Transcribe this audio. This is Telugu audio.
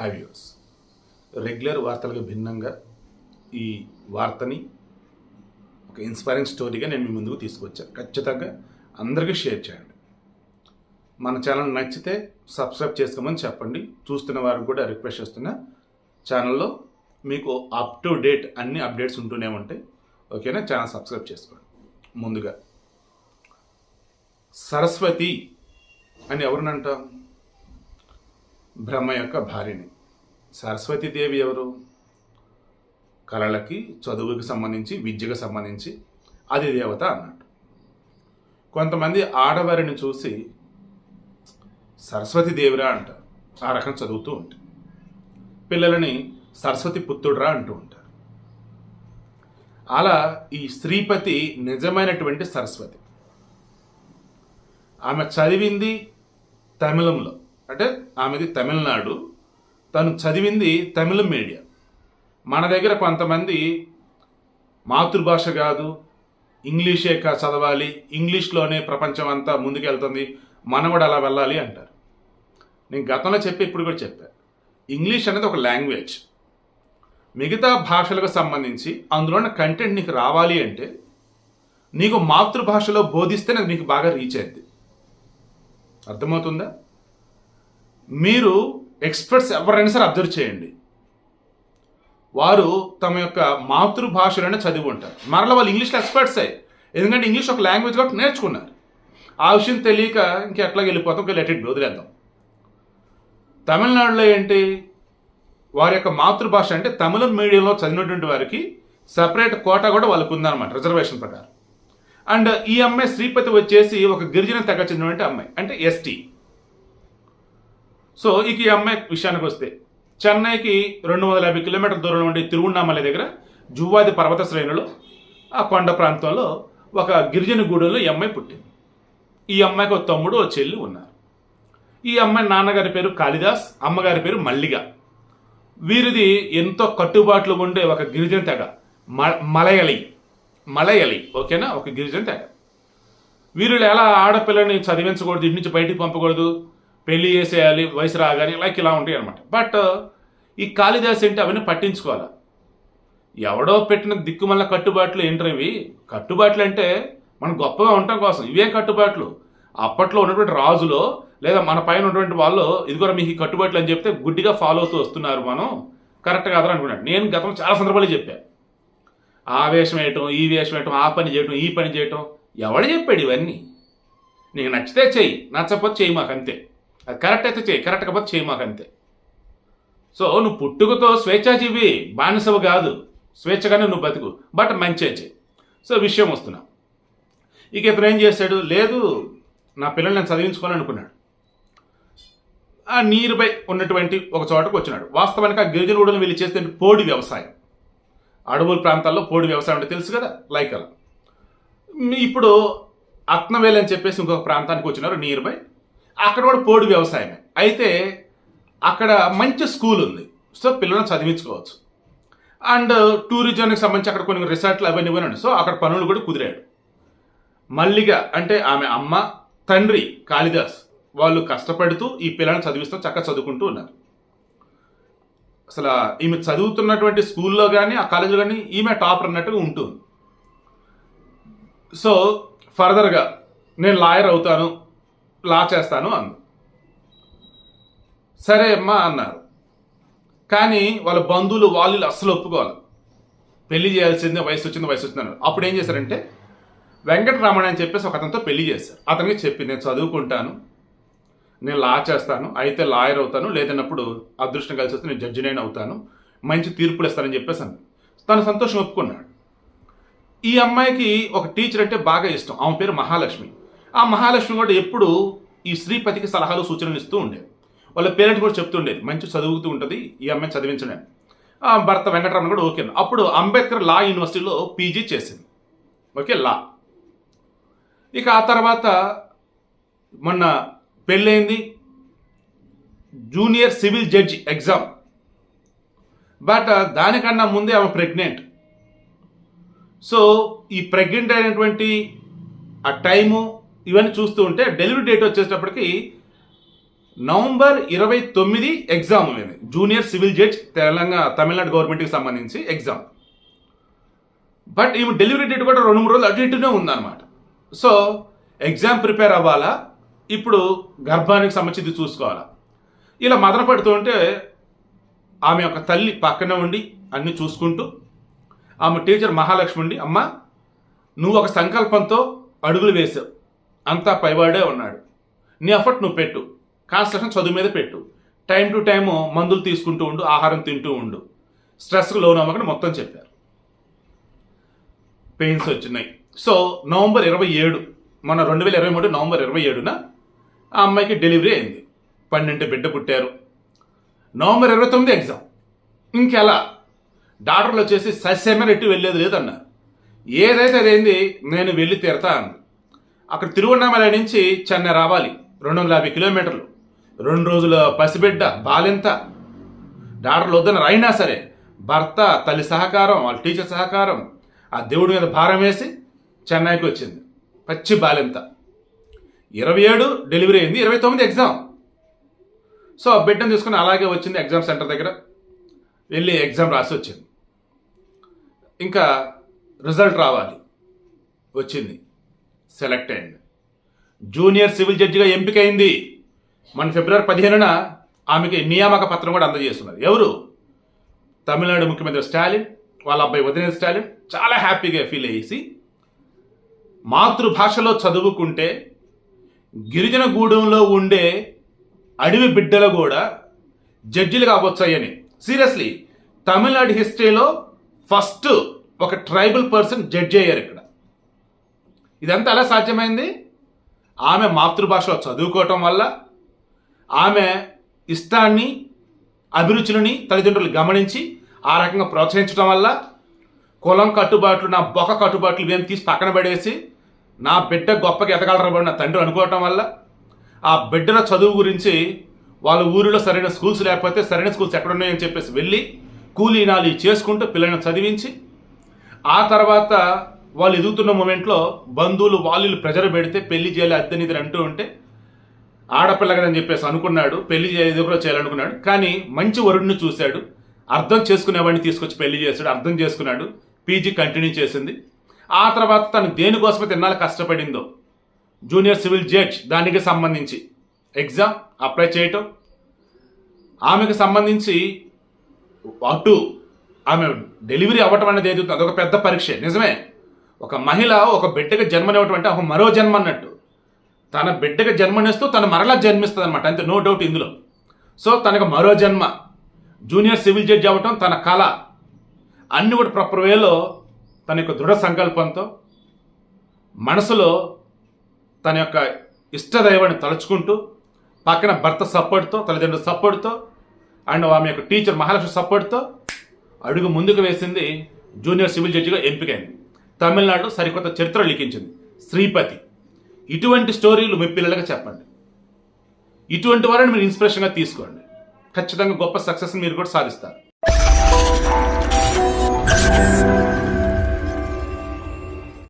హాయ్ వ్యూస్ రెగ్యులర్ వార్తలకు భిన్నంగా ఈ వార్తని ఒక ఇన్స్పైరింగ్ స్టోరీగా నేను మీ ముందుకు తీసుకొచ్చాను. ఖచ్చితంగా అందరికీ షేర్ చేయండి. మన ఛానల్ నచ్చితే సబ్స్క్రైబ్ చేసుకోమని చెప్పండి. చూస్తున్న వారికి కూడా రిక్వెస్ట్ చేస్తున్నా ఛానల్లో మీకు అప్ టు డేట్ అన్ని అప్డేట్స్ ఉంటూనే ఉంటాయి. ఓకేనా? ఛానల్ సబ్స్క్రైబ్ చేసుకోండి. ముందుగా సరస్వతి అని ఎవరినంటాం బ్రహ్మ యొక్క భార్యని. సరస్వతీదేవి ఎవరు? కళలకి చదువుకి సంబంధించి విద్యకు సంబంధించి అది దేవత అన్నట్టు. కొంతమంది ఆడవారిని చూసి సరస్వతి దేవిరా అంటారు ఆ రకం చదువుతూ ఉంటారు. పిల్లలని సరస్వతి పుత్రుడురా అంటూ ఉంటారు. అలా ఈ శ్రీపతి నిజమైనటువంటి సరస్వతి. ఆమె చదివింది తమిళంలో. అంటే ఆమెది తమిళనాడు తను చదివింది తమిళ మీడియం. మన దగ్గర కొంతమంది మాతృభాష కాదు ఇంగ్లీషే కా చదవాలి ఇంగ్లీష్లోనే ప్రపంచం అంతా ముందుకెళ్తుంది మనం కూడా అలా వెళ్ళాలి అంటారు. నేను గతంలో చెప్పి ఇప్పుడు కూడా చెప్పా. ఇంగ్లీష్ అనేది ఒక లాంగ్వేజ్. మిగతా భాషలకు సంబంధించి అందులో కంటెంట్ నీకు రావాలి అంటే నీకు మాతృభాషలో బోధిస్తే నీకు బాగా రీచ్ అయింది అర్థమవుతుందా? మీరు ఎక్స్పర్ట్స్ ఎవరైనా సరే అబ్జర్వ్ చేయండి. వారు తమ యొక్క మాతృభాషలోనే చదివి ఉంటారు మరలా వాళ్ళు ఇంగ్లీష్లో ఎక్స్పర్ట్సే. ఎందుకంటే ఇంగ్లీష్ ఒక లాంగ్వేజ్ కాబట్టి నేర్చుకున్నారు. ఆ విషయం తెలియక ఇంకెట్లా వెళ్ళిపోతాం ఇంకా లెట్ ఇట్ వదిలేద్దాం. తమిళనాడులో ఏంటి? వారి యొక్క మాతృభాష అంటే తమిళం మీడియంలో చదివినటువంటి వారికి సపరేట్ కోటా కూడా వాళ్ళకు ఉందన్నమాట రిజర్వేషన్ ప్రకారం. అండ్ ఈ అమ్మాయి శ్రీపతి వచ్చేసి ఒక గిరిజన తెగ చెందినటువంటి అమ్మాయి అంటే ఎస్టీ. సో ఇక ఈ అమ్మాయి విషయానికి వస్తే చెన్నైకి రెండు వందల యాభై కిలోమీటర్ల దూరంలో ఉండే తిరువണ്ണామలై దగ్గర జువ్వాది పర్వత శ్రేణులు ఆ కొండ ప్రాంతంలో ఒక గిరిజన గూడెంలో ఈ అమ్మాయి పుట్టింది. ఈ అమ్మాయికి ఒక తమ్ముడు ఒక చెల్లి ఉన్నారు. ఈ అమ్మాయి నాన్నగారి పేరు కాళిదాస్ అమ్మగారి పేరు మల్లిగ వీరిది ఎంతో కట్టుబాట్లు ఉండే ఒక గిరిజన తెగ మ మలయలి మలయలి ఓకేనా? ఒక గిరిజన తెగ. వీరులు ఎలా ఆడపిల్లని చదివించకూడదు ఇంటి నుంచి బయటికి పంపకూడదు పెళ్ళి చేసేయాలి వయసు రాగానే లైక్ ఇలా ఉంటాయి అనమాట బట్ uh, ఈ కాళిదాస్ ఏంటి అవన్నీ పట్టించుకోవాలి? ఎవడో పెట్టిన దిక్కుమల్ల కట్టుబాట్లు ఏంటో కట్టుబాట్లు అంటే మనం గొప్పగా ఉండటం కోసం. ఇవే కట్టుబాట్లు. అప్పట్లో ఉన్నటువంటి రాజులో లేదా మన పైన ఉన్నటువంటి వాళ్ళు ఇది కూడా మీకు కట్టుబాట్లు అని చెప్తే గుడ్డిగా ఫాలో అవుతూ వస్తున్నారు మనం. కరెక్ట్ కాదని అనుకున్నాను నేను గతంలో చాలా సందర్భాలు చెప్పాను ఆ వేషం వేయటం ఈ వేషం వేయటం ఆ పని చేయటం ఈ పని చేయటం. ఎవడు చెప్పాడు ఇవన్నీ? నీకు నచ్చితే చెయ్యి నచ్చకపోతే చెయ్యి మాకు అంతే. అది కరెక్ట్ అయితే చేయి కరెక్ట్ కాకపోతే చేయి మాకు అంతే. సో నువ్వు పుట్టుకతో స్వేచ్ఛాజీవి బానిసవు కాదు. స్వేచ్ఛగానే నువ్వు బతుకు బట్ మంచి చెయ్యి సో విషయం వస్తున్నా. ఇక ఇతను ఏం చేశాడు? లేదు నా పిల్లల్ని నేను చదివించుకోవాలనుకున్నాడు. ఆ నీరుపై బై ఉన్నటువంటి ఒక చోటకు వచ్చినాడు. వాస్తవానికి ఆ గిరిజన ఊడలు వెళ్ళి చేస్తే పోడి వ్యవసాయం. అడవుల ప్రాంతాల్లో పోడి వ్యవసాయం అంటే తెలుసు కదా లైక్ అలా ఇప్పుడు అత్నవేలు అని చెప్పేసి ఇంకొక ప్రాంతానికి వచ్చినారు నియర్ బై అక్కడ కూడా పోడి వ్యవసాయమే. అయితే అక్కడ మంచి స్కూల్ ఉంది. సో పిల్లలను చదివించుకోవచ్చు. అండ్ టూరిజంకి సంబంధించి అక్కడ కొన్ని రిసార్ట్లు అవన్నీ ఇవ్వనండి సో అక్కడ పనులు కూడా కుదిరాడు. మల్లిగా అంటే ఆమె అమ్మ తండ్రి కాళిదాస్ వాళ్ళు కష్టపడుతూ ఈ పిల్లల్ని చదివిస్తూ చక్కగా చదువుకుంటూ ఉన్నారు. అసలు ఈమె చదువుతున్నటువంటి స్కూల్లో కానీ ఆ కాలేజీలో కానీ ఈమె టాపర్ అన్నట్టుగా ఉంటుంది. సో ఫర్దర్గా నేను లాయర్ అవుతాను. లా చేస్తాను అంది. సరే అమ్మా అన్నారు. కానీ వాళ్ళ బంధువులు వాళ్ళు అస్సలు ఒప్పుకోవాలి. పెళ్ళి చేయాల్సిందే వయసు వచ్చింది వయసు వచ్చింది అన్నారు అప్పుడు ఏం చేశారంటే వెంకటరమణ అని చెప్పేసి ఒక అతనితో పెళ్ళి చేశారు. అతనికి చెప్పి నేను చదువుకుంటాను నేను లా చేస్తాను అయితే లాయర్ అవుతాను లేదన్నప్పుడు అదృష్టం కలిసి వస్తే నేను జడ్జినైనా అవుతాను మంచి తీర్పులు ఇస్తానని చెప్పేసి అన్నాడు తను సంతోషం ఒప్పుకున్నాడు. ఈ అమ్మాయికి ఒక టీచర్ అంటే బాగా ఇష్టం. ఆమె పేరు మహాలక్ష్మి. ఆ మహాలక్ష్మి కూడా ఎప్పుడు ఈ శ్రీపతికి సలహాలు సూచనలు ఇస్తూ ఉండేది. వాళ్ళ పేరెంట్ కూడా చెప్తుండేది మంచి చదువుతూ ఉంటుంది ఈ అమ్మాయి చదివించడం ఆ భర్త వెంకటరమణ కూడా ఓకే అప్పుడు అంబేద్కర్ లా యూనివర్సిటీలో పీజీ చేసింది. Okay law. ఇక ఆ తర్వాత మొన్న పెళ్ళైంది junior civil judge exam. But దానికన్నా ముందే ఆమె ప్రెగ్నెంట్. సో ఈ ప్రెగ్నెంట్ అయినటువంటి ఆ టైము ఇవన్నీ చూస్తూ ఉంటే డెలివరీ డేట్ వచ్చేటప్పటికి నవంబర్ ఇరవై తొమ్మిది ఎగ్జామ్ ఉంది junior civil judge Telangana Tamil Nadu గవర్నమెంట్కి సంబంధించి ఎగ్జామ్. బట్ ఈమె డెలివరీ డేట్ కూడా రెండు మూడు రోజులు అటు ఇటునే ఉందన్నమాట. సో ఎగ్జామ్ ప్రిపేర్ అవ్వాలా? ఇప్పుడు గర్భానికి సంబంధించి చూసుకోవాలా? ఇలా మదన పడుతూ ఉంటే ఆమె యొక్క తల్లి పక్కనే ఉండి అన్నీ చూసుకుంటూ ఆమె టీచర్ మహాలక్ష్మి ఉండి అమ్మ నువ్వు ఒక సంకల్పంతో అడుగులు వేసావు. అంతా పైవాడే ఉన్నాడు. నీ ఎఫర్ట్ నువ్వు పెట్టు. కాన్సన్ట్రేషన్ చదువు మీద పెట్టు. టైం టు టైం మందులు తీసుకుంటూ ఉండు ఆహారం తింటూ ఉండు. స్ట్రెస్కి లోన్ అవ్వకుండా మొత్తం చెప్పారు. పెయిన్స్ వచ్చినాయి. సో నవంబర్ ఇరవై ఏడు మన రెండు వేల ఇరవై మూడు నవంబర్ ఇరవై ఏడున ఆ అమ్మాయికి డెలివరీ అయింది. పన్నెండు బిడ్డ పుట్టారు. నవంబర్ ఇరవై తొమ్మిది ఎగ్జామ్ ఇంకెలా? డాక్టర్లు వచ్చేసి సస్యమైన ఎట్టి వెళ్ళేది లేదన్నారు. ఏదైతే అదేంది? నేను వెళ్ళి తీరతా అంది అక్కడ తిరువన్నామల నుంచి చెన్నై రావాలి. రెండు వందల యాభై కిలోమీటర్లు. రెండు రోజుల పసిబిడ్డ బాలింత. డాక్టర్లు వద్దని అయినా సరే భర్త తల్లి సహకారం వాళ్ళ టీచర్ సహకారం ఆ దేవుడి మీద భారం వేసి చెన్నైకి వచ్చింది. పచ్చి బాలింత. ఇరవై ఏడు డెలివరీ అయింది. ఇరవై తొమ్మిది ఎగ్జామ్. సో ఆ బిడ్డను తీసుకుని అలాగే వచ్చింది ఎగ్జామ్ సెంటర్ దగ్గర. వెళ్ళి ఎగ్జామ్ రాసి వచ్చింది. ఇంకా రిజల్ట్ రావాలి. వచ్చింది. సెలెక్ట్ అయింది. జూనియర్ సివిల్ జడ్జిగా ఎంపికైంది. మన ఫిబ్రవరి పదిహేనున ఆమెకి నియామక పత్రం కూడా అందజేస్తున్నది. ఎవరు? తమిళనాడు ముఖ్యమంత్రి స్టాలిన్ వాళ్ళ అబ్బాయి వదిన స్టాలిన్ చాలా హ్యాపీగా ఫీల్ అయ్యేసి మాతృభాషలో చదువుకుంటే గిరిజన గూడెంలో ఉండే అడవి బిడ్డలు కూడా జడ్జిలు కావచ్చాయని సీరియస్లీ తమిళనాడు హిస్టరీలో ఫస్ట్ ఒక ట్రైబల్ పర్సన్ జడ్జి అయ్యారు ఇక్కడ. ఇదంతా ఎలా సాధ్యమైంది? ఆమె మాతృభాషలో చదువుకోవటం వల్ల ఆమె ఇష్టాన్ని అభిరుచులని తల్లిదండ్రులు గమనించి ఆ రకంగా ప్రోత్సహించడం వల్ల కులం కట్టుబాట్లు నా బొక కట్టుబాట్లు ఇవేం తీసి పక్కన పడేసి నా బిడ్డ గొప్పగా ఎదగలరబడి నా తండ్రి అనుకోవటం వల్ల ఆ బిడ్డల చదువు గురించి వాళ్ళ ఊరిలో సరైన స్కూల్స్ లేకపోతే సరైన స్కూల్స్ ఎక్కడ ఉన్నాయని చెప్పేసి వెళ్ళి కూలీనాలి చేసుకుంటూ పిల్లల్ని చదివించి ఆ తర్వాత వాళ్ళు ఎదుగుతున్న మూమెంట్లో బంధువులు వాళ్ళు ప్రెజర్ పెడితే పెళ్ళి చేయాలి అద్దెని అంటూ ఉంటే ఆడపిల్లగనని చెప్పేసి అనుకున్నాడు పెళ్ళి ఎదుగులో చేయాలనుకున్నాడు. కానీ మంచి వరుడిని చూశాడు అర్థం చేసుకునేవాడిని తీసుకొచ్చి పెళ్ళి చేశాడు అర్థం చేసుకున్నాడు పీజీ కంటిన్యూ చేసింది. ఆ తర్వాత తను దేనికోసమే ఎన్నాళ్ళు కష్టపడిందో. జూనియర్ సివిల్ జడ్జ్ దానికి సంబంధించి ఎగ్జామ్ అప్లై చేయటం. ఆమెకు సంబంధించి అటు ఆమె డెలివరీ అవ్వటం అనేది ఏది? అదొక పెద్ద పరీక్ష. నిజమే? ఒక మహిళ ఒక బిడ్డకు జన్మనివ్వటం అంటే ఒక మరో జన్మ అన్నట్టు. తన బిడ్డకు జన్మనిస్తూ తను మరలా జన్మిస్తుంది అనమాట అంతే నో డౌట్ ఇందులో. సో తనకు మరో జన్మ. జూనియర్ సివిల్ జడ్జి అవ్వటం తన కళ. అన్ని కూడా ప్రాపర్ వేలో తన యొక్క దృఢ సంకల్పంతో మనసులో తన యొక్క ఇష్టదైవాన్ని తలుచుకుంటూ పక్కన భర్త సపోర్ట్తో తల్లిదండ్రుల సపోర్ట్తో అండ్ ఆమె యొక్క టీచర్ మహాలక్ష్మి సపోర్ట్తో అడుగు ముందుకు వేసింది జూనియర్ సివిల్ జడ్జిగా ఎంపికైంది. తమిళనాడు సరికొత్త చరిత్ర లిఖించింది. శ్రీపతి. ఇటువంటి స్టోరీలు మీ పిల్లలకు చెప్పండి. ఇటువంటి వారిని మీరు ఇన్స్పిరేషన్గా తీసుకోండి. ఖచ్చితంగా గొప్ప సక్సెస్ మీరు కూడా సాధిస్తారు.